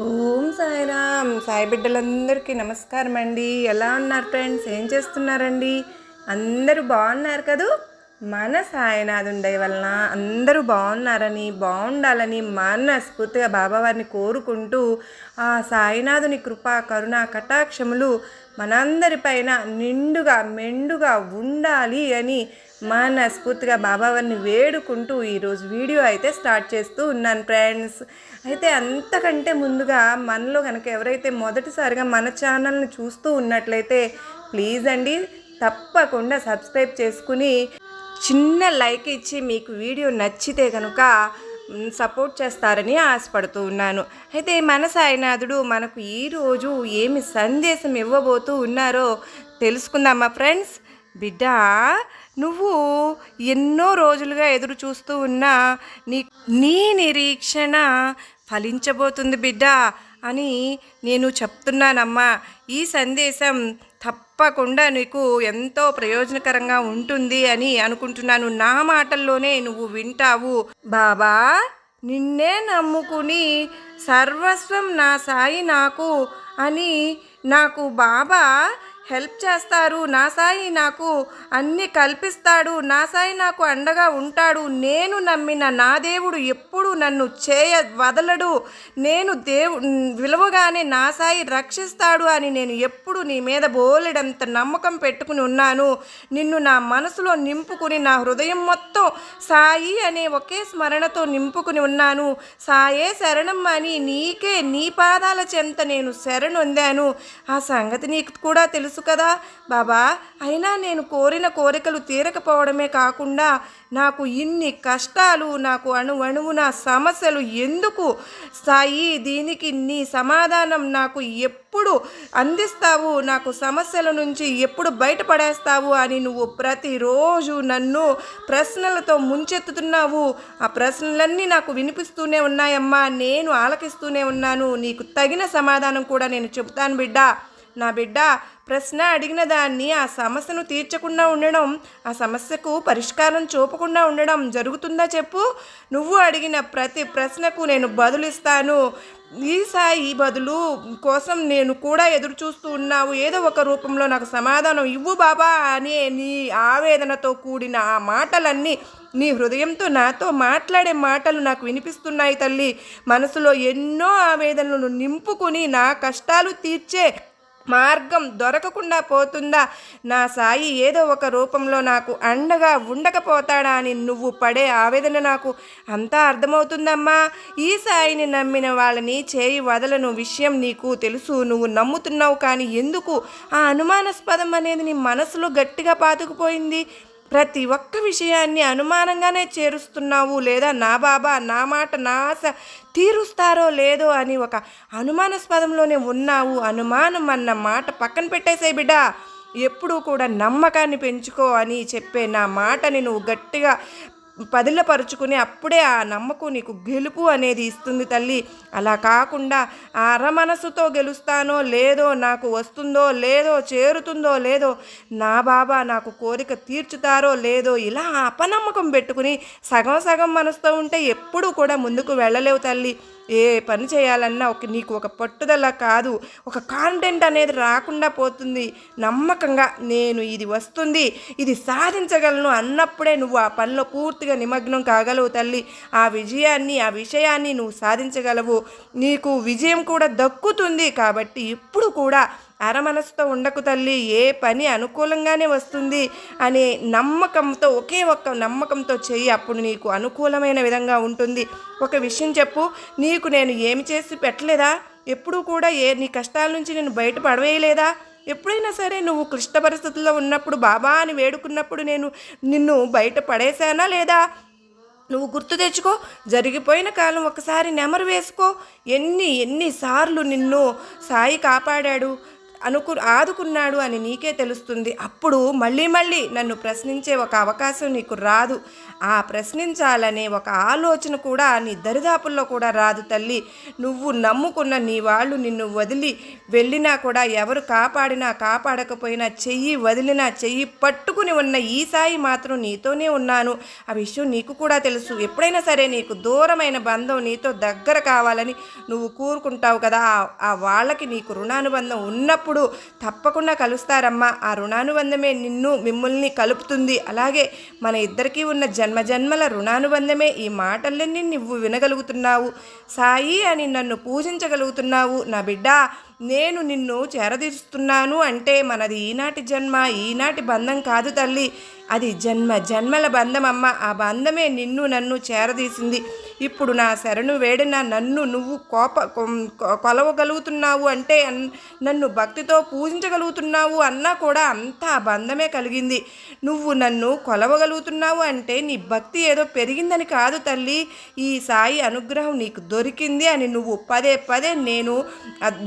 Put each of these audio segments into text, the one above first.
ఓం సాయిరామ్. సాయి బిడ్డలందరికీ నమస్కారం అండి ఎలా ఉన్నారు ఫ్రెండ్స్? ఏం చేస్తున్నారండి? అందరూ బాగున్నారు కదూ? మన సాయినాథుండై వలన అందరూ బాగున్నారని బాగుండాలని మనస్ఫూర్తిగా బాబావారిని కోరుకుంటూ ఆ సాయినాథుని కృప కరుణ కటాక్షములు మనందరిపైన నిండుగా మెండుగా ఉండాలి అని మనస్ఫూర్తిగా బాబావారిని వేడుకుంటూ ఈరోజు వీడియో అయితే స్టార్ట్ చేస్తూ ఉన్నాను ఫ్రెండ్స్. అయితే అంతకంటే ముందుగా మనలో కనుక ఎవరైతే మొదటిసారిగా మన ఛానల్ని చూస్తూ ఉన్నట్లయితే ప్లీజ్ అండి తప్పకుండా సబ్స్క్రైబ్ చేసుకుని చిన్న లైక్ ఇచ్చి మీకు వీడియో నచ్చితే కనుక సపోర్ట్ చేస్తారని ఆశపడుతూ ఉన్నాను. అయితే మన సాయినాథుడు మనకు ఈరోజు ఏమి సందేశం ఇవ్వబోతూ ఉన్నారో తెలుసుకుందామా ఫ్రెండ్స్? బిడ్డ నువ్వు ఎన్నో రోజులుగా ఎదురు చూస్తూ ఉన్నా నీ నీ నిరీక్షణ ఫలించబోతుంది బిడ్డ. అని నేను చెప్తున్నానమ్మా. ఈ సందేశం తప్పకుండా నీకు ఎంతో ప్రయోజనకరంగా ఉంటుంది అని అనుకుంటున్నాను. నా మాటల్లోనే నువ్వు వింటావు. బాబా నిన్నే నమ్ముకుని సర్వస్వం నా సాయి నాకు అని నాకు బాబా హెల్ప్ చేస్తారు. నా సాయి నాకు అన్ని కల్పిస్తాడు. నా సాయి నాకు అండగా ఉంటాడు. నేను నమ్మిన నా దేవుడు ఎప్పుడు నన్ను చేయ వదలడు. నేను దేవు విలువగానే నా సాయి రక్షిస్తాడు అని నేను ఎప్పుడు నీ మీద బోలెడంత నమ్మకం పెట్టుకుని ఉన్నాను. నిన్ను నా మనసులో నింపుకుని నా హృదయం మొత్తం సాయి అనే ఒకే స్మరణతో నింపుకుని ఉన్నాను. సాయే శరణం అని నీకే నీ పాదాల చెంత నేను శరణొందాను. ఆ సంగతి నీకు కూడా తెలుసు. కదా బాబా. అయినా నేను కోరిన కోరికలు తీరకపోవడమే కాకుండా నాకు ఇన్ని కష్టాలు నాకు అణు అణువున సమస్యలు ఎందుకు? సాయి దీనికి నీ సమాధానం నాకు ఎప్పుడు అందిస్తావు? నాకు సమస్యల నుంచి ఎప్పుడు బయటపడేస్తావు అని నువ్వు ప్రతిరోజు నన్ను ప్రశ్నలతో ముంచెత్తుతున్నావు. ఆ ప్రశ్నలన్నీ నాకు వినిపిస్తూనే ఉన్నాయమ్మా. నేను ఆలకిస్తూనే ఉన్నాను. నీకు తగిన సమాధానం కూడా నేను చెబుతాను బిడ్డ. నా బిడ్డ ప్రశ్న అడిగిన దాన్ని ఆ సమస్యను తీర్చకుండా ఉండడం ఆ సమస్యకు పరిష్కారం చూపకుండా ఉండడం జరుగుతుందా చెప్పు? నువ్వు అడిగిన ప్రతి ప్రశ్నకు నేను బదులిస్తాను. ఈ సాయి బదులు కోసం నేను కూడా ఎదురు చూస్తూ ఉన్నావు. ఏదో ఒక రూపంలో నాకు సమాధానం ఇవ్వు బాబా అనే నీ ఆవేదనతో కూడిన ఆ మాటలన్నీ నీ హృదయంతో నాతో మాట్లాడే మాటలు నాకు వినిపిస్తున్నాయి తల్లి. మనసులో ఎన్నో ఆవేదనలను నింపుకుని నా కష్టాలు తీర్చే మార్గం దొరకకుండా పోతుందా? నా సాయి ఏదో ఒక రూపంలో నాకు అండగా ఉండకపోతాడా అని నువ్వు పడే ఆవేదన నాకు అంతా అర్థమవుతుందమ్మా. ఈ సాయిని నమ్మిన వాళ్ళని చేయి వదలను విషయం నీకు తెలుసు. నువ్వు నమ్ముతున్నావు కానీ ఎందుకు? ఆ అనుమానాస్పదం అనేది నీ మనసులో గట్టిగా పాతుకుపోయింది. ప్రతి ఒక్క విషయాన్ని అనుమానంగానే చేరుస్తున్నావు లేదా నా బాబా నా మాట నా ఆశ తీరుస్తారో లేదో అని ఒక అనుమానాస్పదంలోనే ఉన్నావు. అనుమానం అన్న మాట పక్కన పెట్టేసే బిడ్డ. ఎప్పుడూ కూడా నమ్మకాన్ని పెంచుకో అని చెప్పే నా మాటని నువ్వు గట్టిగా పదిలపరుచుకుని అప్పుడే ఆ నమ్మకం నీకు గెలుపు అనేది ఇస్తుంది తల్లి. అలా కాకుండా అరమనసుతో గెలుస్తానో లేదో నాకు వస్తుందో లేదో చేరుతుందో లేదో నా బాబా నాకు కోరిక తీర్చుతారో లేదో ఇలా అపనమ్మకం పెట్టుకుని సగం సగం మనసుతో ఉంటే ఎప్పుడూ కూడా ముందుకు వెళ్ళలేవు తల్లి. ఏ పని చేయాలన్నా ఒక నీకు ఒక పట్టుదల కాదు. ఒక కాంటెంట్ అనేది రాకుండా పోతుంది. నమ్మకంగా నేను ఇది వస్తుంది. ఇది సాధించగలను అన్నప్పుడే నువ్వు ఆ పనిలో పూర్తిగా నిమగ్నం కాగలవు తల్లి. ఆ విజయాన్ని ఆ విషయాన్ని నువ్వు సాధించగలవు. నీకు విజయం కూడా దక్కుతుంది కాబట్టి ఇప్పుడు కూడా అరమనసుతో ఉండకు తల్లి ఏ పని అనుకూలంగానే వస్తుంది అనే నమ్మకంతో ఒకే ఒక్క నమ్మకంతో చెయ్యి అప్పుడు నీకు అనుకూలమైన విధంగా ఉంటుంది. ఒక విషయం చెప్పు నీకు నేను ఏమి చేసి పెట్టలేదా? ఎప్పుడూ కూడా ఏ నీ కష్టాల నుంచి నేను బయట పడవేయలేదా ఎప్పుడైనా సరే నువ్వు క్లిష్ట పరిస్థితుల్లో ఉన్నప్పుడు బాబా అని వేడుకున్నప్పుడు నేను నిన్ను బయట పడేశానా లేదా? నువ్వు గుర్తు తెచ్చుకో జరిగిపోయిన కాలం ఒకసారి నెమరు వేసుకో. ఎన్ని ఎన్నిసార్లు నిన్ను సాయి కాపాడాడు? అనుకు ఆదుకున్నాడు అని నీకే తెలుస్తుంది. అప్పుడు మళ్ళీ మళ్ళీ నన్ను ప్రశ్నించే ఒక అవకాశం నీకు రాదు. ఆ ప్రశ్నించాలనే ఒక ఆలోచన కూడా నీ దరిదాపుల్లో కూడా రాదు తల్లి. నువ్వు నమ్ముకున్న నీ వాళ్ళు నిన్ను వదిలి వెళ్ళినా కూడా ఎవరు కాపాడినా కాపాడకపోయినా చెయ్యి వదిలినా చెయ్యి పట్టుకుని ఉన్న ఈ సాయి మాత్రం నీతోనే ఉన్నాను. ఆ విషయం నీకు కూడా తెలుసు. ఎప్పుడైనా సరే నీకు దూరమైన బంధం నీతో దగ్గర కావాలని నువ్వు కూరుకుంటావు కదా. ఆ- ఆ వాళ్ళకి నీకు రుణానుబంధం ఉన్నప్పుడు తప్పకుండా కలుస్తారమ్మా. ఆ రుణానుబంధమే నిన్ను మిమ్మల్ని కలుపుతుంది. అలాగే మన ఇద్దరికీ ఉన్న జన్మ జన్మల రుణానుబంధమే ఈ మాటలన్నీ నువ్వు వినగలుగుతున్నావు. సాయి అని నన్ను పూజించగలుగుతున్నావు. నా బిడ్డ నేను నిన్ను చేరదీస్తున్నాను అంటే మనది ఈనాటి జన్మ ఈనాటి బంధం కాదు తల్లి. అది జన్మ జన్మల బంధం అమ్మ ఆ బంధమే నిన్ను నన్ను చేరదీసింది. ఇప్పుడు నా శరణు వేడిన నన్ను నువ్వు కోప కొ- కొలవగలుగుతున్నావు అంటే నన్ను భక్తితో పూజించగలుగుతున్నావు అన్నా కూడా అంతా బంధమే కలిగింది. నువ్వు నన్ను కొలవగలుగుతున్నావు అంటే నీ భక్తి ఏదో పెరిగిందని కాదు తల్లి. ఈ సాయి అనుగ్రహం నీకు దొరికింది అని నువ్వు పదే పదే నేను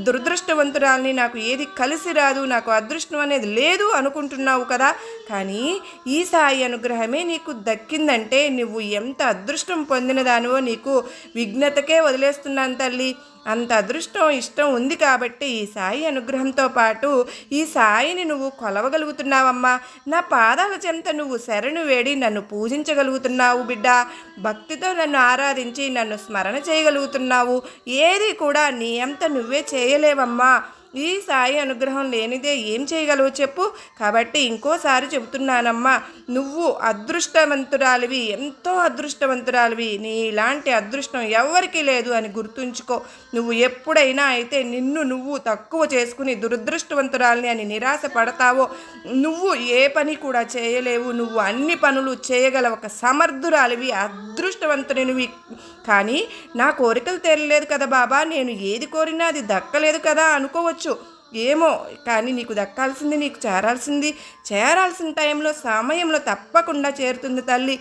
దురదృష్టవంతురాల్ని నాకు ఏది కలిసి రాదు నాకు అదృష్టం అనేది లేదు అనుకుంటున్నావు కదా. కానీ ఈ సాయి అనుగ్రహమే నీకు దక్కిందంటే నువ్వు ఎంత అదృష్టం పొందినదానివో నీకు విఘ్నతకే వదిలేస్తున్నాను తల్లి. అంత అదృష్టం ఇష్టం ఉంది కాబట్టి ఈ సాయి అనుగ్రహంతో పాటు ఈ సాయిని నువ్వు కొలవగలుగుతున్నావమ్మా. నా పాదాల చెంత నువ్వు శరణు వేడి నన్ను పూజించగలుగుతున్నావు బిడ్డ. భక్తితో నన్ను ఆరాధించి నన్ను స్మరణ చేయగలుగుతున్నావు. ఏది కూడా నీ అంత నువ్వే చేయలేవమ్మా. ఈ సాయి అనుగ్రహం లేనిదే ఏం చేయగలవు చెప్పు? కాబట్టి ఇంకోసారి చెబుతున్నానమ్మా నువ్వు అదృష్టవంతురాలివి ఎంతో అదృష్టవంతురాలివి. నీలాంటి అదృష్టం ఎవరికీ లేదు అని గుర్తుంచుకో. నువ్వు ఎప్పుడైనా అయితే నిన్ను నువ్వు తక్కువ చేసుకుని దురదృష్టవంతురాలిని అని నిరాశ పడతావో నువ్వు ఏ పని కూడా చేయలేవు. నువ్వు అన్ని పనులు చేయగల ఒక సమర్థురాలివి అదృష్టవంతునివి. కానీ నా కోరికలు తెరలేదు కదా బాబా. నేను ఏది కోరినా అది దక్కలేదు కదా అనుకోవచ్చు. ఏమో కానీ నీకు దక్కాల్సింది నీకు చేరాల్సింది చేరాల్సిన టైంలో సమయంలో తప్పకుండా చేరుతుంది తల్లి.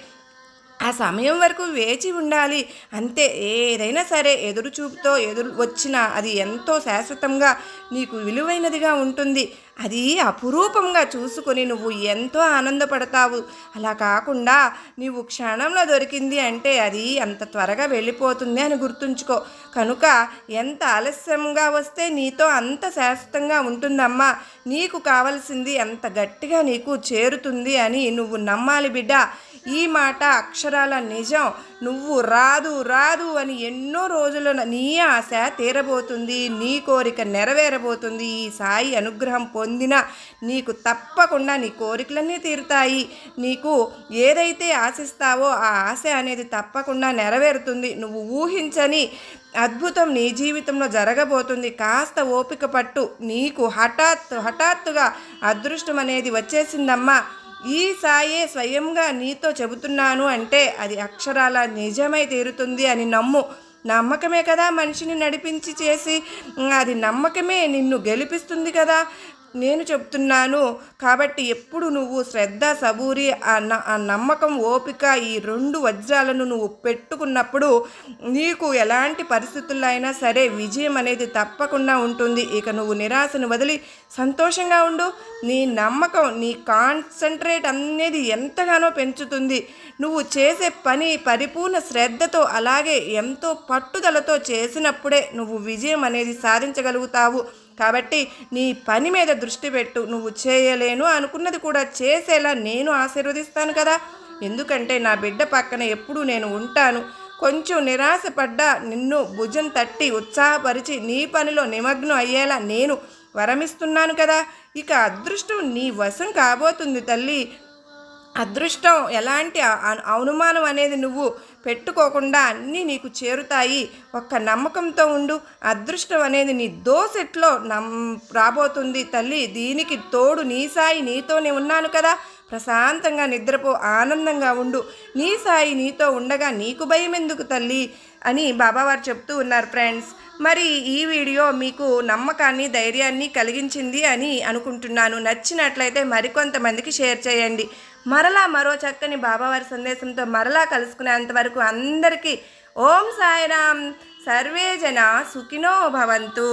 ఆ సమయం వరకు వేచి ఉండాలి. అంతే ఏదైనా సరే ఎదురు చూపుతో ఎదురు వచ్చినా అది ఎంతో శాశ్వతంగా నీకు విలువైనదిగా ఉంటుంది. అది అపురూపంగా చూసుకొని నువ్వు ఎంతో ఆనందపడతావు. అలా కాకుండా నీవు క్షణంలో దొరికింది అంటే అది అంత త్వరగా వెళ్ళిపోతుంది అని గుర్తుంచుకో. కనుక ఎంత ఆలస్యంగా వస్తే నీతో అంత శాశ్వతంగా ఉంటుందమ్మా. నీకు కావలసింది అంత గట్టిగా నీకు చేరుతుంది అని నువ్వు నమ్మాలి బిడ్డ. ఈ మాట అక్షరాల నిజం. నువ్వు రాదు రాదు అని ఎన్నో రోజుల నీ ఆశ తీరబోతుంది నీ కోరిక నెరవేరబోతుంది. ఈ సాయి అనుగ్రహం పొందిన నీకు తప్పకుండా నీ కోరికలన్నీ తీరుతాయి. నీకు ఏదైతే ఆశిస్తావో ఆ ఆశ అనేది తప్పకుండా నెరవేరుతుంది. నువ్వు ఊహించని అద్భుతం నీ జీవితంలో జరగబోతుంది. కాస్త ఓపిక పట్టు. నీకు హఠాత్ హఠాత్తుగా అదృష్టం అనేది వచ్చేసిందమ్మా. ఈ సాయే స్వయంగా నీతో చెబుతున్నాను అంటే అది అక్షరాల నిజమై తీరుతుంది అని నమ్ము. నమ్మకమే కదా మనిషిని నడిపించి చేసి అది నమ్మకమే నిన్ను గెలిపిస్తుంది కదా. నేను చెప్తున్నాను కాబట్టి ఎప్పుడు నువ్వు శ్రద్ధ సబూరి ఆ నమ్మకం ఓపిక ఈ రెండు వజ్రాలను నువ్వు పెట్టుకున్నప్పుడు నీకు ఎలాంటి పరిస్థితుల్లో అయినా సరే విజయం అనేది తప్పకుండా ఉంటుంది. ఇక నువ్వు నిరాశను వదిలి సంతోషంగా ఉండు. నీ నమ్మకం నీ కాన్సన్ట్రేట్ అనేది ఎంతగానో పెంచుతుంది. నువ్వు చేసే పని పరిపూర్ణ శ్రద్ధతో అలాగే ఎంతో పట్టుదలతో చేసినప్పుడే నువ్వు విజయం అనేది సాధించగలుగుతావు. కాబట్టి నీ పని మీద దృష్టి పెట్టు. నువ్వు చేయలేను అనుకున్నది కూడా చేసేలా నేను ఆశీర్వదిస్తాను కదా. ఎందుకంటే నా బిడ్డ పక్కన ఎప్పుడూ నేను ఉంటాను. కొంచెం నిరాశపడ్డా నిన్ను భుజం తట్టి ఉత్సాహపరిచి నీ పనిలో నిమగ్నం అయ్యేలా నేను వరమిస్తున్నాను కదా. ఇక అదృష్టం నీ వశం కాబోతుంది తల్లి. అదృష్టం ఎలాంటి అనుమానం అనేది నువ్వు పెట్టుకోకుండా అన్నీ నీకు చేరుతాయి. ఒక్క నమ్మకంతో ఉండు. అదృష్టం అనేది నీ దోసెట్లో నమ్ రాబోతుంది. తల్లి దీనికి తోడు నీ సాయి నీతోనే ఉన్నాను కదా. ప్రశాంతంగా నిద్రపో ఆనందంగా ఉండు. నీ సాయి నీతో ఉండగా నీకు భయం ఎందుకు తల్లి? అని బాబావారు చెప్తూ ఉన్నారు ఫ్రెండ్స్. మరి ఈ వీడియో మీకు నమ్మకాన్ని ధైర్యాన్ని కలిగించింది అని అనుకుంటున్నాను. నచ్చినట్లయితే మరికొంతమందికి షేర్ చేయండి. మరలా మరో చక్కని బాబావారి సందేశంతో మరలా కలుసుకునేంత వరకు అందరికీ ఓం సాయిరామ్ సర్వే జన సుఖినో భవంతు.